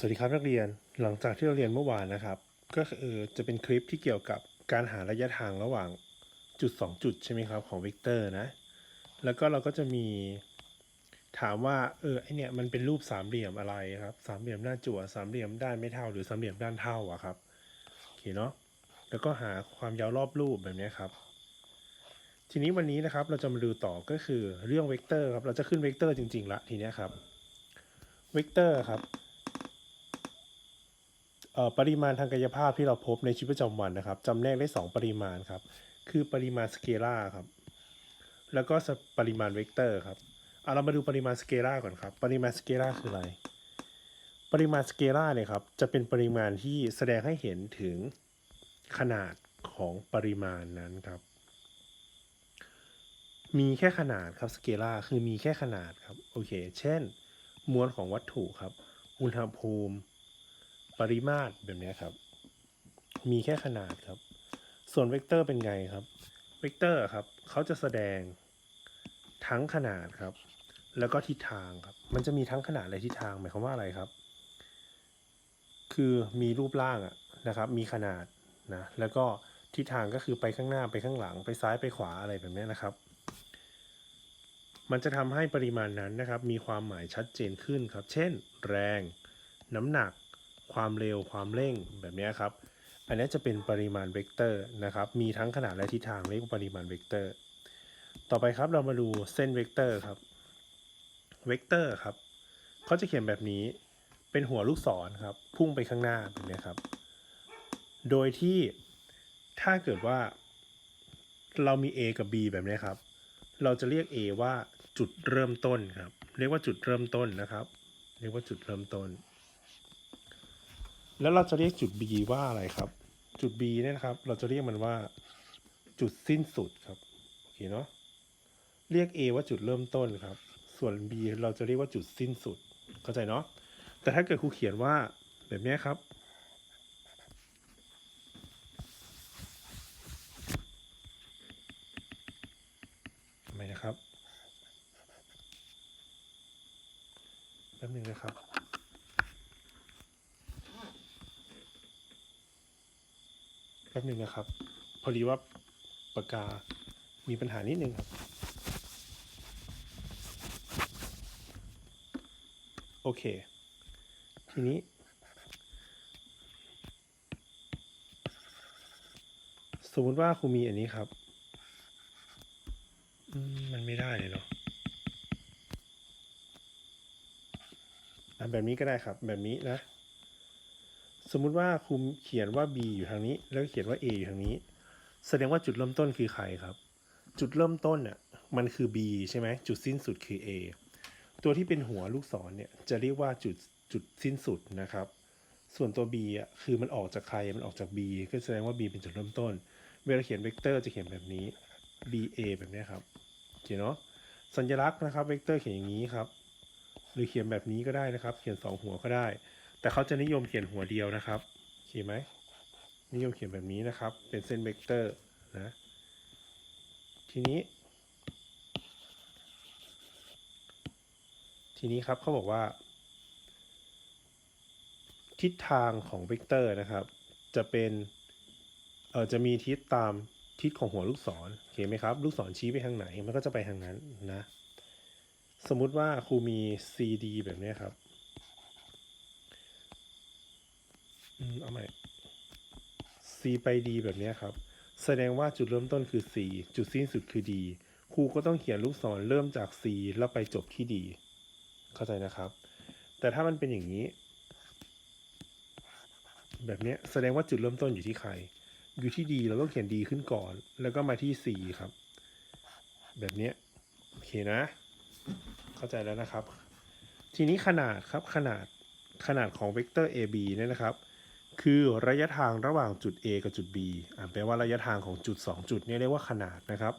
สวัสดีครับนักเรียนหลังจากที่เราเรียนเมื่อวานนะครับ ก็คือจะเป็นคลิปที่เกี่ยวกับการหาระยะทางระหว่างจุด 2 จุดใช่ไหมครับของเวกเตอร์นะ แล้วก็เราก็จะมีถามว่าเออไอเนี่ยมันเป็นรูปสามเหลี่ยมอะไรครับสามเหลี่ยมหน้าจั่วสามเหลี่ยมด้านไม่เท่า หรือสามเหลี่ยมด้านเท่าอะครับโอเคเนาะแล้วก็หาความยาวรอบรูปแบบนี้ครับ ทีนี้วันนี้นะครับเราจะมาดูต่อก็คือเรื่องเวกเตอร์ครับเราจะขึ้นเวกเตอร์จริงๆละทีเนี้ยครับเวกเตอร์ครับ ปริมาณทางกายภาพที่เราพบในชีวิตประจำวันนะครับจำแนกได้ 2 ปริมาณครับ คือปริมาณสเกล่าครับ แล้วก็ปริมาณเวกเตอร์ครับเอาเรามาดูปริมาณสเกล่าก่อนครับ ปริมาณสเกล่าคืออะไร ปริมาณสเกล่าเนี่ยครับ จะเป็นปริมาณที่แสดงให้เห็นถึงขนาดของปริมาณนั้นครับ มีแค่ขนาดครับสเกล่าคือมีแค่ขนาดครับ โอเค เช่น มวลของวัตถุครับ อุณหภูมิ ปริมาตรแบบนี้ครับ มีแค่ขนาดครับ ส่วนเวกเตอร์เป็นไงครับ เวกเตอร์ครับเขาจะแสดงทั้งขนาดครับ แล้วก็ทิศทางครับ มันจะมีทั้งขนาดและทิศทางหมายความว่าอะไรครับ คือมีรูปร่างอะนะครับ มีขนาดนะแล้วก็ทิศทางก็คือไปข้างหน้าไปข้างหลังไปซ้ายไปขวาอะไรแบบนี้นะครับ มันจะทำให้ปริมาณนั้นนะครับ มีความหมายชัดเจนขึ้นครับ เช่น แรง น้ำหนัก ความเร็วความเร่งแบบนี้ครับ อันนี้จะเป็นปริมาณเวกเตอร์นะครับ มีทั้งขนาดและทิศทางเรียกว่าปริมาณเวกเตอร์ ต่อไปครับเรามาดูเส้นเวกเตอร์ครับเวกเตอร์ครับเขาจะเขียนแบบนี้เป็นหัวลูกศรครับ พุ่งไปข้างหน้าแบบนี้ครับ โดยที่ถ้าเกิดว่าเรามี A กับ B แบบนี้ครับ เราจะเรียก A ว่าจุดเริ่มต้นครับ เรียกว่าจุดเริ่มต้นนะครับ เรียกว่าจุดเริ่มต้น แล้วเราจะเรียกจุด B ว่าอะไรครับ จุด B เนี่ยนะครับ เราจะเรียกมันว่า จุดสิ้นสุดครับ โอเคเนาะ เรียก A ว่าจุดเริ่มต้นครับ ส่วน B เราจะเรียกว่าจุดสิ้นสุด เข้าใจเนาะ แต่ถ้าเกิดครูเขียนว่าแบบนี้ครับ ทำไมนะครับ แป๊บหนึงนะครับ แป๊บหนึ่งนะครับ พอ ดีว่าปากกามีปัญหานิดนึงครับ โอเค ทีนี้ สมมติว่าครูมีอันนี้ครับ มันไม่ได้เลยเนาะอะแบบนี้ก็ได้ครับ แบบนี้นะ สมมุติว่าครูเขียนว่า b อยู่ทางนี้ แล้วเขียนว่า a อยู่ทางนี้ แสดงว่าจุดเริ่มต้นคือใครครับ จุดเริ่มต้นน่ะมันคือ b ใช่ไหมจุดสิ้นสุดคือ a ตัวที่เป็นหัวลูกศรเนี่ยจะเรียกว่าจุดจุดสิ้นสุดนะครับ ส่วนตัว b อะคือมันออกจากใครมันออกจาก b ก็แสดงว่า b เป็นจุดเริ่มต้น เวลาเขียนเวกเตอร์จะเขียนแบบนี้ b a แบบนี้ครับโอเคเนาะสัญลักษณ์นะครับเวกเตอร์เขียนอย่างนี้ครับ หรือเขียนแบบนี้ก็ได้นะครับ เขียนสองหัวก็ได้ แต่เขาจะนิยมเขียนหัวเดียวนะครับโอเคไหม นิยมเขียนแบบนี้นะครับ เป็นเส้นเวกเตอร์นะ ทีนี้ ทีนี้ครับเขาบอกว่า ทิศทางของเวกเตอร์นะครับ จะเป็นเออจะมีทิศตามทิศของหัวลูกศรโอเคไหมครับ ลูกศรชี้ไปทางไหน มันก็จะไปทางนั้นนะ สมมุติว่าครูมี CD แบบนี้ครับ อืม เอาใหม่ C ไป D แบบนี้ครับ แสดงว่าจุดเริ่มต้นคือ C จุดสิ้นสุดคือ D ครูก็ต้องเขียนลูกศรเริ่มจาก C แล้วไปจบที่ D เข้าใจนะครับ แต่ถ้ามันเป็นอย่างนี้ แบบนี้แสดงว่าจุดเริ่มต้นอยู่ที่ใคร อยู่ที่ D เราต้องเขียน D ขึ้นก่อน แล้วก็มาที่ C ครับ แบบนี้โอเคนะ เข้าใจแล้วนะครับ ทีนี้ขนาดครับขนาดขนาดของเวกเตอร์ AB เนี่ยนะครับ คือระยะทางระหว่างจุด A กับจุด B อ่านแปลว่าระยะทางของจุด 2 จุดนี่เรียกว่าขนาดนะครับ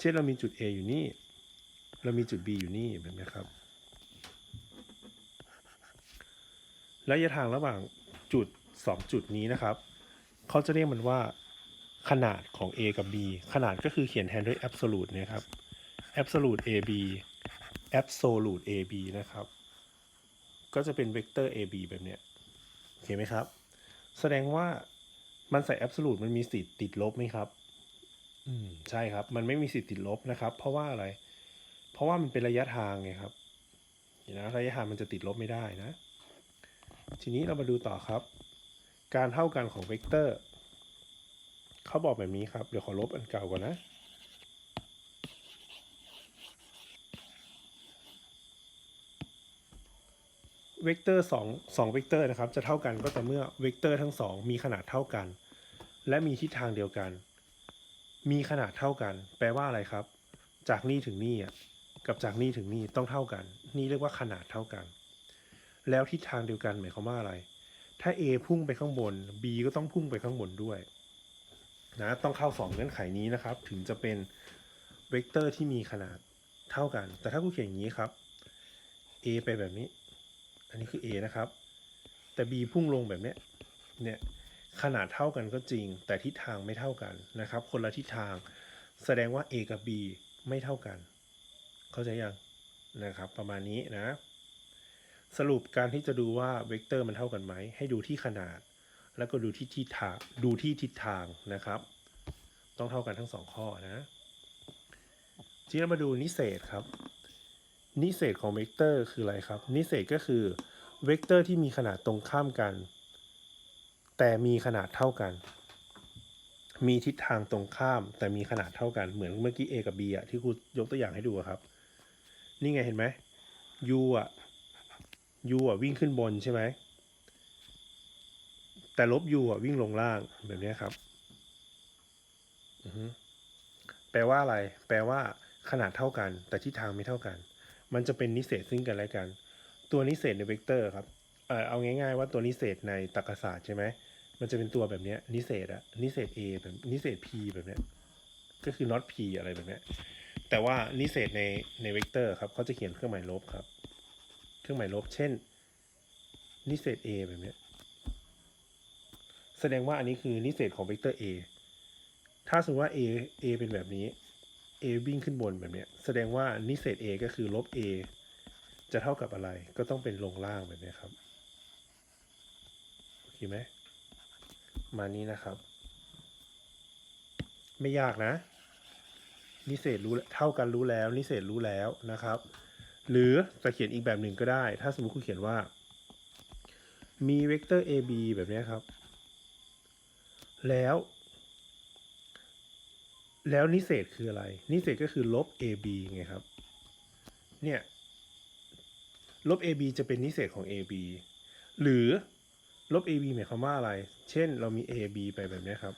เช่นเรามีจุด A อยู่นี่ เรามีจุด B อยู่นี่แบบนี้ครับ ระยะทางระหว่างจุด 2 จุดนี้นะครับ เขาจะเรียกมันว่าขนาดของ A กับ B ขนาดก็คือเขียนแทนด้วย absolute เนะครับ absolute AB absolute AB นะครับก็ก็จะเป็นเวกเตอร์ ab แบบเนี้ยโอเคไหมครับ แสดงว่ามันใส่แอบสูตรมันมีสิทธิ์ติดลบไหมครับ อืมใช่ครับ มันไม่มีสิทธิ์ติดลบนะครับ เพราะว่าอะไร เพราะว่ามันเป็นระยะทางไงครับเห็นนะระยะทางมันจะติดลบไม่ได้นะ ทีนี้เรามาดูต่อครับ การเท่ากันของเวกเตอร์เขาบอกแบบนี้ครับ เดี๋ยวขอลบอันเก่าก่อนนะ เวกเตอร์สองสองเวกเตอร์นะครับจะเท่ากันก็ต่เมื่อเวกเตอร์ทั้งสองมีขนาดเท่ากัน และมีทิศทางเดียวกัน มีขนาดเท่ากัน แปลว่าอะไรครับ จากนี่ถึงนี่อะกับจากนี่ถึงนี่ต้องเท่ากัน นี่เรียกว่าขนาดเท่ากัน แล้วทิศทางเดียวกันหมายความว่าอะไร ถ้า A พุ่งไปข้างบน B ก็ต้องพุ่งไปข้างบนด้วยนะต้องเข้าสองเงื่อนไขนี้นะครับ ถึงจะเป็นเวกเตอร์ที่มีขนาดเท่ากัน แต่ถ้ากูเขียนอย่างนี้ครับ A ไปแบบนี้ อันนี้คือ A นะครับ แต่ B พุ่งลงแบบเนี้ย เนี่ย ขนาดเท่ากันก็จริง แต่ทิศทางไม่เท่ากันนะครับ คนละทิศทาง แสดงว่า A กับ B ไม่เท่ากัน เข้าใจยังนะครับ ประมาณนี้นะ สรุปการที่จะดูว่าเวกเตอร์มันเท่ากันไหม ให้ดูที่ขนาด แล้วก็ดูที่ทิศทาง ดูที่ทิศทางนะครับ ต้องเท่ากันทั้งสองข้อนะทีนี้มาดูนิเศษครับ นิเศษของเวกเตอร์คืออะไรครับ นิเศษก็คือเวกเตอร์ที่มีขนาดตรงข้ามกัน แต่มีขนาดเท่ากัน มีทิศทางตรงข้าม แต่มีขนาดเท่ากันเหมือนเมื่อกี้ A กับ B อะที่ครูยกตัวอย่างให้ดูครับ นี่ไงเห็นไหม U อะ U อะวิ่งขึ้นบนใช่ไหมแต่ลบ U อะวิ่งลงล่างแบบนี้ครับแปลว่าอะไร แปลว่าขนาดเท่ากัน แต่ทิศทางไม่เท่ากัน มันจะเป็นนิเศษซึ่งกันและกัน ตัวนิเศษในเวกเตอร์ครับเออเอาง่ายๆว่าตัวนิเศษในตรรกศาสตร์ใช่ไหมมันจะเป็นตัวแบบนี้นิเศษอะนิเศษ A แบบนิเศษ P แบบเนี้ยก็คือ not P อะไรแบบเนี้ยแต่ว่านิเศษในในเวกเตอร์ครับเขาจะเขียนเครื่องหมายลบครับ เครื่องหมายลบ เช่น นิเศษ A แบบเนี้ยแสดงว่าอันนี้คือนิเศษของเวกเตอร์ A ถ้าสมมติว่า A A เป็นแบบนี้ A วิ่งขึ้นบนแบบเนี้ยแสดงว่านิเศษ A ก็คือลบ A จะเท่ากับอะไรก็ต้องเป็นลงล่างแบบเนี้ยครับโอเคไหมมานี้นะครับ ไม่ยากนะ นิเศษรู้เท่ากันรู้แล้ว นิเศษรู้แล้วนะครับ หรือจะเขียนอีกแบบหนึ่งก็ได้ ถ้าสมมติคุณเขียนว่า มีเวกเตอร์ ab แบบเนี้ยครับ แล้ว แล้วนิเศษคืออะไร นิเศษก็คือลบ ab ไงครับ เนี่ยลบ ab จะเป็นนิเศษของ ab หรือลบ ab หมายความว่าอะไร เช่นเรามี ab ไปแบบนี้ครับ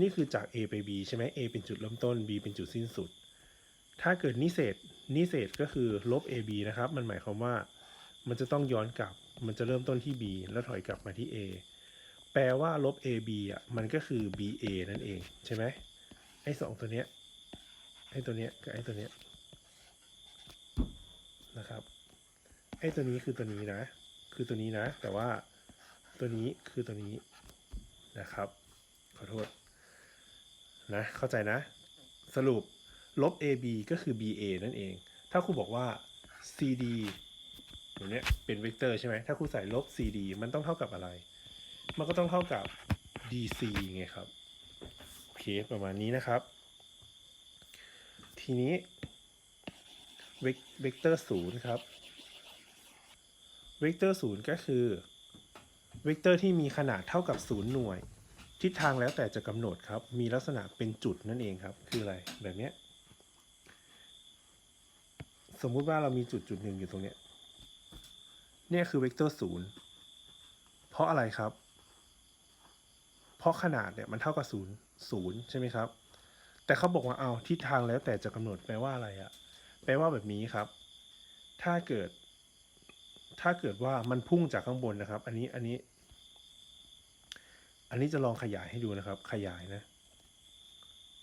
นี่คือจาก a ไป b ใช่ไหม a เป็นจุดเริ่มต้น b เป็นจุดสิ้นสุด ถ้าเกิดนิเศษนิเศษก็คือลบ ab นะครับ มันหมายความว่ามันจะต้องย้อนกลับ มันจะเริ่มต้นที่ b แล้วถอยกลับมาที่ a แปลว่าลบ ab อะ มันก็คือ ba นั่นเองใช่ไหม ไอ้สองตัวเนี้ยไอ้ตัวเนี้ยกับไอ้ตัวเนี้ยนะครับไอ้ตัวนี้คือตัวนี้นะ คือตัวนี้นะ แต่ว่าตัวนี้คือตัวนี้นะครับ ขอโทษนะ เข้าใจนะ สรุปลบ ab ก็คือ ba นั่นเอง ถ้าครูบอกว่า cd อย่างเนี้ยเป็นเวกเตอร์ใช่ไหมถ้าครูใส่ลบ cd มันต้องเท่ากับอะไร มันก็ต้องเท่ากับ dc ไงครับ เคประมาณนี้นะครับ ทีนี้เวกเวกเตอร์ศูนย์ครับ เวกเตอร์ศูนย์ก็คือเวกเตอร์ที่มีขนาดเท่ากับศูนย์หน่วย ทิศทางแล้วแต่จะกำหนดครับ มีลักษณะเป็นจุดนั่นเองครับ คืออะไรแบบเนี้ยสมมุติว่าเรามีจุดจุดหนึ่งอยู่ตรงเนี้ยเนี่ยคือเวกเตอร์ศูนย์เพราะอะไรครับ เพราะขนาดเนี่ยมันเท่ากับศูนย์ ศูนย์ใช่ไหมครับ แต่เขาบอกว่าเอาทิศทางแล้วแต่จะกำหนดแปลว่าอะไรอะแปลว่าแบบนี้ครับ ถ้าเกิด ถ้าเกิดว่ามันพุ่งจากข้างบนนะครับ อันนี้อันนี้ อันนี้จะลองขยายให้ดูนะครับ ขยายนะ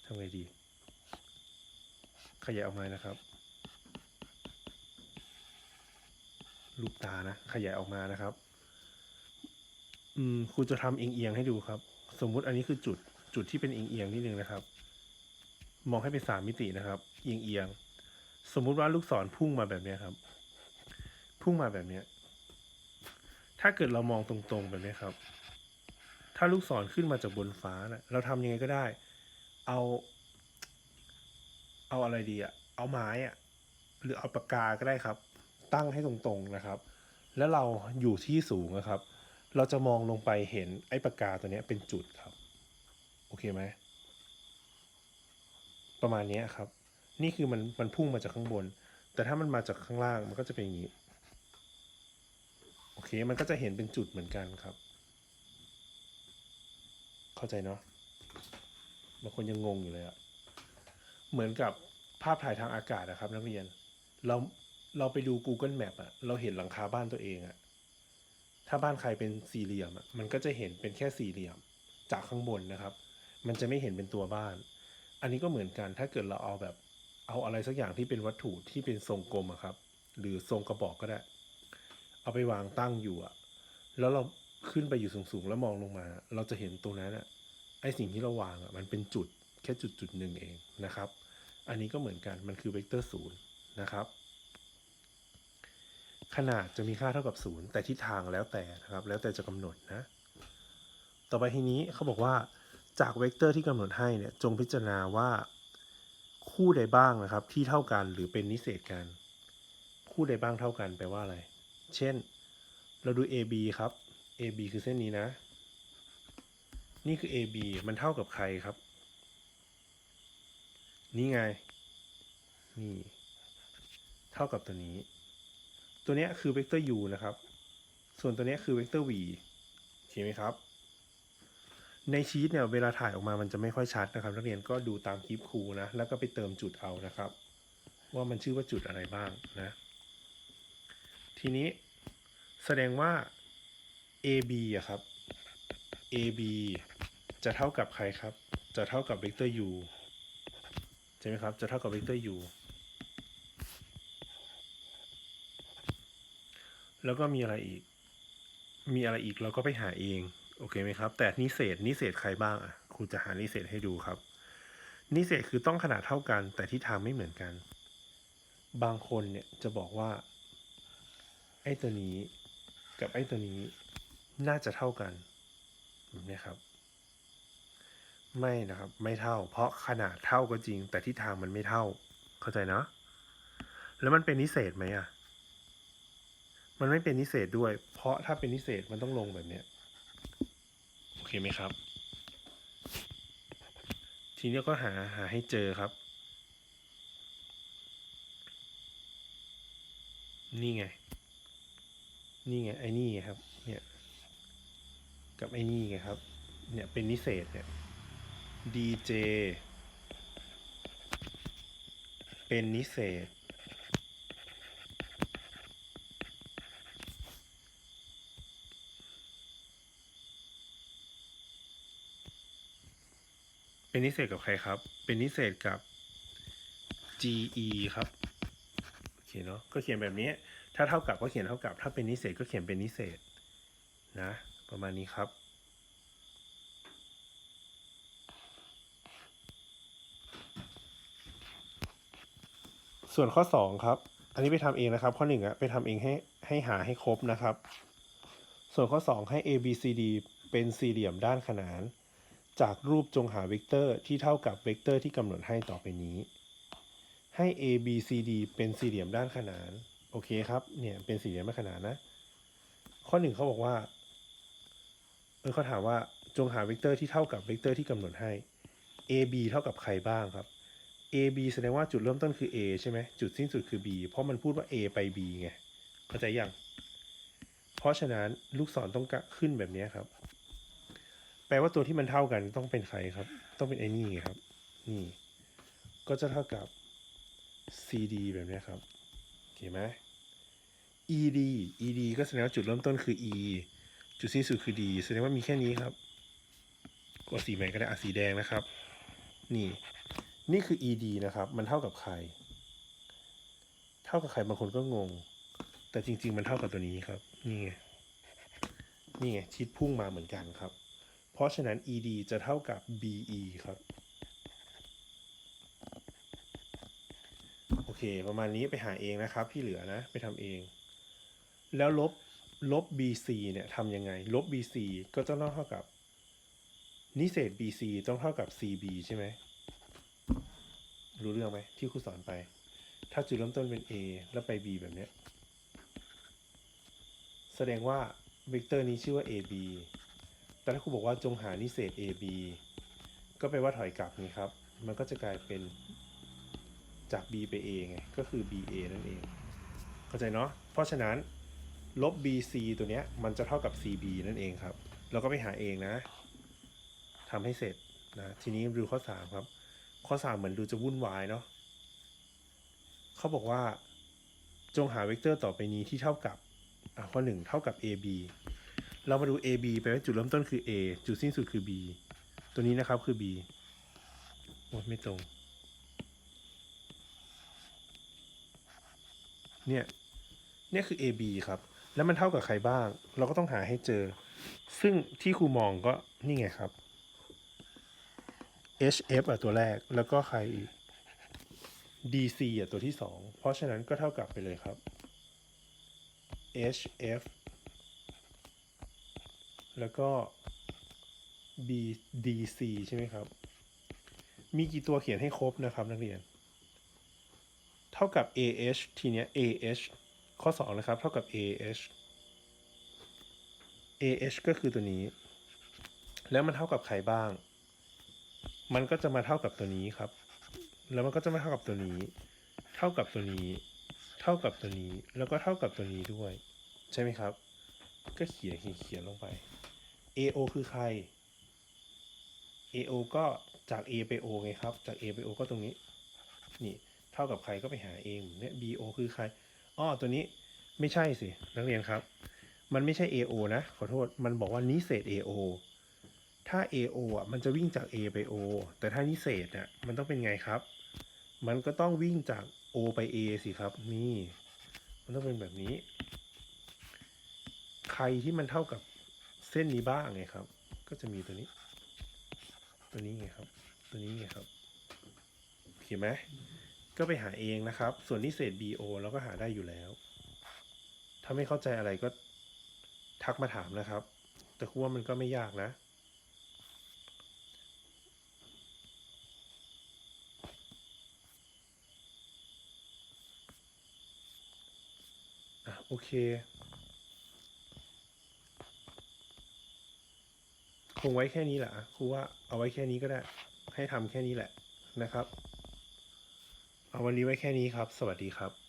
ทำไงดี ขยายออกมานะครับรูปตานะ ขยายออกมานะครับ อืมครูจะทำเอียงๆให้ดูครับ สมมุติอันนี้คือจุด จุดที่เป็นเอียงๆนิดนึงนะครับ มองให้เป็นสามมิตินะครับ เอียงๆสมมุติว่าลูกศรพุ่งมาแบบนี้ครับ พุ่งมาแบบนี้ถ้าเกิดเรามองตรงๆแบบนี้ครับ ถ้าลูกศรขึ้นมาจากบนฟ้านะเราทำยังไงก็ได้ เอา เอาอะไรดีอะเอาไม้อะหรือเอาปากกาก็ได้ครับ ตั้งให้ตรงๆนะครับ แล้วเราอยู่ที่สูงนะครับ เราจะมองลงไปเห็นไอ้ปากกาตัวนี้เป็นจุดครับ โอเคไหมประมาณนี้ครับ นี่คือมันมันพุ่งมาจากข้างบน แต่ถ้ามันมาจากข้างล่างมันก็จะเป็นอย่างนี้ โอเค มันก็จะเห็นเป็นจุดเหมือนกันครับ เข้าใจเนาะบางคนยังงงอยู่เลยอะเหมือนกับภาพถ่ายทางอากาศนะครับ นักเรียน เราเราไปดู Google Map อะเราเห็นหลังคาบ้านตัวเองอะถ้าบ้านใครเป็นสี่เหลี่ยมอะมันก็จะเห็นเป็นแค่สี่เหลี่ยมจากข้างบนนะครับ มันจะไม่เห็นเป็นตัวบ้าน อันนี้ก็เหมือนกันถ้าเกิดเราเอาแบบเอาอะไรสักอย่างที่เป็นวัตถุที่เป็นทรงกลมอะครับ หรือทรงกระบอกก็ได้ เอาไปวางตั้งอยู่อะแล้วเราขึ้นไปอยู่สูงๆแล้วมองลงมา เราจะเห็นตรงนั้นอะไอสิ่งที่เราวางอะมันเป็นจุดแค่จุดจุดหนึ่งเองนะครับ อันนี้ก็เหมือนกันมันคือเวกเตอร์ศูนย์นะครับ ขนาดจะมีค่าเท่ากับศูนย์แต่ทิศทางแล้วแต่นะครับ แล้วแต่จะกำหนดนะ ต่อไปทีนี้เขาบอกว่า จากเวกเตอร์ที่กำหนดให้เนี่ยจงพิจารณาว่าคู่ใดบ้างนะครับ ที่เท่ากันหรือเป็นนิเศษกัน คู่ใดบ้างเท่ากันแปลว่าอะไร เช่น เราดู AB ครับ AB คือเส้นนี้นะ นี่คือ AB มันเท่ากับใครครับ นี่ไง นี่ เท่ากับตัวนี้ ตัวเนี้ยคือเวกเตอร์ u นะครับ ส่วนตัวเนี้ยคือเวกเตอร์ v โอเคไหมครับ ในชีตเนี่ยเวลาถ่ายออกมามันจะไม่ค่อยชัดนะครับนักเรียนก็ดูตามคลิปครูนะแล้วก็ไปเติมจุดเอานะครับ ว่ามันชื่อว่าจุดอะไรบ้างนะ ทีนี้แสดงว่า AB อะครับ AB จะเท่ากับใครครับ จะเท่ากับเวกเตอร์ u ใช่ไหมครับ จะเท่ากับเวกเตอร์ u แล้วก็มีอะไรอีก มีอะไรอีกเราก็ไปหาเอง โอเคไหมครับ แต่นิเศษนิเศษใครบ้างอะครูจะหานิเศษให้ดูครับ นิเศษคือต้องขนาดเท่ากัน แต่ทิศทางไม่เหมือนกัน บางคนเนี่ยจะบอกว่าไอ้ตัวนี้กับไอ้ตัวนี้น่าจะเท่ากันแบบนี้ครับ ไม่นะครับไม่เท่า เพราะขนาดเท่าก็จริง แต่ทิศทางมันไม่เท่า เข้าใจเนาะแล้วมันเป็นนิเศษไหมอะมันไม่เป็นนิเศษด้วย เพราะถ้าเป็นนิเศษมันต้องลงแบบเนี้ย เคไหมครับ ทีนี้ก็หาหาให้เจอครับ นี่ไง นี่ไงไอ้นี่ครับ เนี่ย กับไอ้นี่ไงครับ เนี่ยเป็นนิเศษเนี่ย DJ เป็นนิเศษ เป็นนิเศษกับใครครับ เป็นนิเศษกับ GE ครับโอเคเนาะก็เขียนแบบนี้ ถ้าเท่ากับก็เขียนเท่ากับ ถ้าเป็นนิเศษก็เขียนเป็นนิเศษนะ ประมาณนี้ครับส่วนข้อ 2 ครับ อันนี้ไปทำเองนะครับ ข้อ1อะไปทำเองให้ให้หาให้ครบนะครับ ส่วนข้อ 2 ให้ a b c d เป็นสี่เหลี่ยมด้านขนาน จากรูปจงหาเวกเตอร์ที่เท่ากับเวกเตอร์ที่กำหนดให้ต่อไปนี้ ให้ a b c d เป็นสี่เหลี่ยมด้านขนาน โอเคครับ เนี่ยเป็นสี่เหลี่ยมด้านขนานนะ ข้อหนึ่งเขาบอกว่า เออเขาถามว่าจงหาเวกเตอร์ที่เท่ากับเวกเตอร์ที่กำหนดให้ a b เท่ากับใครบ้างครับ a b แสดงว่าจุดเริ่มต้นคือ a ใช่ไหมจุดสิ้นสุดคือ b เพราะมันพูดว่า a ไป b ไง เข้าใจยัง เพราะฉะนั้นลูกศรต้องกะขึ้นแบบนี้ครับ แปลว่าตัวที่มันเท่ากันต้องเป็นใครครับ ต้องเป็นไอ้นี่ครับ นี่ ก็จะเท่ากับ cd แบบนี้ครับโอเคไหม ed ed ก็แสดงว่าจุดเริ่มต้นคือ e จุดสิ้นสุดคือ d แสดงว่ามีแค่นี้ครับกดสีใหม่ก็ได้อะสีแดงนะครับ นี่ นี่คือ ed นะครับ มันเท่ากับใคร เท่ากับใครบางคนก็งง แต่จริง ๆ มันเท่ากับตัวนี้ครับ นี่ไง นี่ไงชิดพุ่งมาเหมือนกันครับ เพราะฉะนั้น ed จะเท่ากับ be ครับ โอเค ประมาณนี้ไปหาเองนะครับ ที่เหลือนะ ไปทำเอง แล้วลบลบ bc เนี่ยทำยังไง ลบ bc ก็จะต้องเท่ากับ นิเศษ bc ต้องเท่ากับ cb ใช่ไหม รู้เรื่องไหมที่ครูสอนไป ถ้าจุดเริ่มต้นเป็น a แล้วไป b แบบเนี้ย แสดงว่าเวกเตอร์นี้ชื่อว่า ab แต่ถ้าครูบอกว่าจงหานิเศษ ab ก็แปลว่าถอยกลับนี่ครับ มันก็จะกลายเป็นจาก b ไป a ไง ก็คือ ba นั่นเอง เข้าใจเนาะ เพราะฉะนั้นลบ bc ตัวเนี้ยมันจะเท่ากับ cb นั่นเองครับ เราก็ไปหาเองนะทำให้เสร็จนะ ทีนี้ดูข้อ 3 ครับ ข้อ 3 เหมือนดูจะวุ่นวายเนาะเขาบอกว่า จงหาเวกเตอร์ต่อไปนี้ที่เท่ากับอะข้อ 1 เท่ากับ ab เรามาดู ab ไปว่าจุดเริ่มต้นคือ a จุดสิ้นสุดคือ b ตัวนี้นะครับคือ b โอ้ไม่ตรง เนี่ย เนี่ยคือ AB ครับ แล้วมันเท่ากับใครบ้าง เราก็ต้องหาให้เจอ ซึ่งที่ครูมองก็นี่ไงครับ HF อะตัวแรก แล้วก็ใคร DC อะตัวที่สอง เพราะฉะนั้นก็เท่ากับไปเลยครับ HF แล้วก็ B DC ใช่ไหมครับ มีกี่ตัวเขียนให้ครบนะครับนักเรียน เท่ากับ AH ทีเนี้ย AH ข้อ 2 นะครับ เท่ากับ AH AH ก็คือตัวนี้ แล้วมันเท่ากับใครบ้าง มันก็จะมาเท่ากับตัวนี้ครับ แล้วมันก็จะมาเท่ากับตัวนี้ เท่ากับตัวนี้ เท่ากับตัวนี้ แล้วก็เท่ากับตัวนี้ด้วย ใช่ไหมครับ ก็เขียนเขียนเขียนลงไป AO คือใคร AO ก็จาก A ไป O ไงครับ จาก A ไป O ก็ตรงนี้ นี่ เท่ากับใครก็ไปหาเองเนี่ย BO คือใคร อ้อ ตัวนี้ไม่ใช่สิ นักเรียนครับ มันไม่ใช่ AO นะ ขอโทษ มันบอกว่านิเศษ AO ถ้า AO อะ มันจะวิ่งจาก A ไป O แต่ถ้านิเศษอะ มันต้องเป็นไงครับ มันก็ต้องวิ่งจาก O ไป A สิครับ นี่ มันต้องเป็นแบบนี้ ใครที่มันเท่ากับ เส้นนี้บ้างไงครับ ก็จะมีตัวนี้ ตัวนี้ไงครับ ตัวนี้ไงครับโอเคไหมก็ไปหาเองนะครับ ส่วนนิเศษ BO เราก็หาได้อยู่แล้ว ถ้าไม่เข้าใจอะไรก็ทักมาถามนะครับ แต่ครูว่ามันก็ไม่ยากนะ โอเค คงไว้แค่นี้แหละครูว่าเอาไว้แค่นี้ก็ได้ ให้ทำแค่นี้แหละนะครับ เอาวันนี้ไว้แค่นี้ครับ สวัสดีครับ